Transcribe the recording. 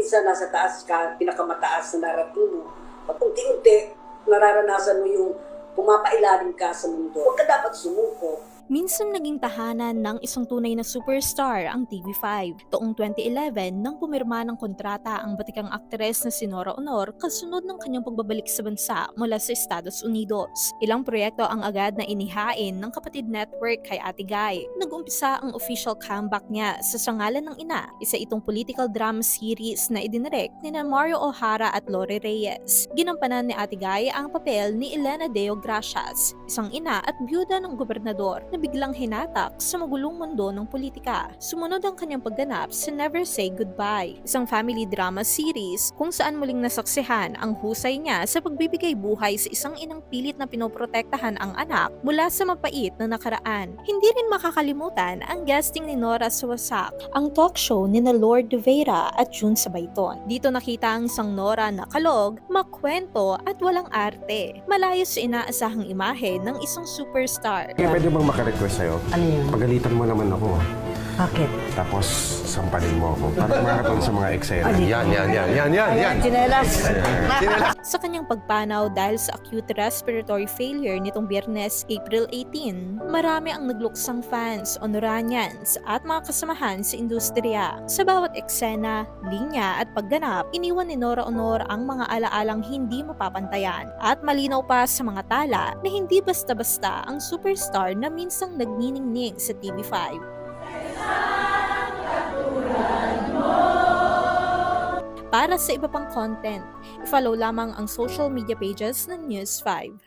minsan nasa taas ka, pinakamataas na naratibo, pag unti-unti, nararanasan mo yung pumapailalim ka sa mundo. Huwag ka dapat sumuko. Minsan naging tahanan ng isang tunay na superstar ang TV5. Taong 2011 nang pumirma ng kontrata ang batikang aktres na si Nora Honor kasunod ng kanyang pagbabalik sa bansa mula sa Estados Unidos. Ilang proyekto ang agad na inihain ng kapatid network kay Ate Guy. Nag-umpisa ang official comeback niya sa Sangalan ng Ina, isa itong political drama series na idinirect ni na Mario O'Hara at Lori Reyes. Ginampanan ni Ate Guy ang papel ni Elena Deo Gracias, isang ina at byuda ng gobernador na biglang hinatak sa magulong mundo ng politika. Sumunod ang kanyang pagganap sa Never Say Goodbye, isang family drama series kung saan muling nasaksihan ang husay niya sa pagbibigay buhay sa isang inang pilit na pinoprotektahan ang anak mula sa mapait na nakaraan. Hindi rin makakalimutan ang guesting ni Nora Suwasak, ang talk show ni na Lord De Vera at June Sabayton. Dito nakita ang isang Nora na kalog, makwento at walang arte. Malayo sa inaasahang imahe ng isang superstar. Kaya pwede bang makarequest sa'yo? Ano yun? Pagalitan mo naman ako. Bakit? Tapos sampalin mo ako. Para makakatulong sa mga eksena. Yan, yan, yan, yan, yan, yan. Chinelas. Sa kanyang pagpanaw dahil sa acute respiratory failure nitong biyernes, April 18, marami ang nagluksang fans, honoranyans at mga kasamahan sa industriya. Sa bawat eksena, linya at pagganap, iniwan ni Nora Honor ang mga alaalang hindi mapapantayan at malinaw pa sa mga tala na hindi basta-basta ang superstar na minsang nagniningning sa TV5. Para sa iba pang content, i-follow lamang ang social media pages ng News 5.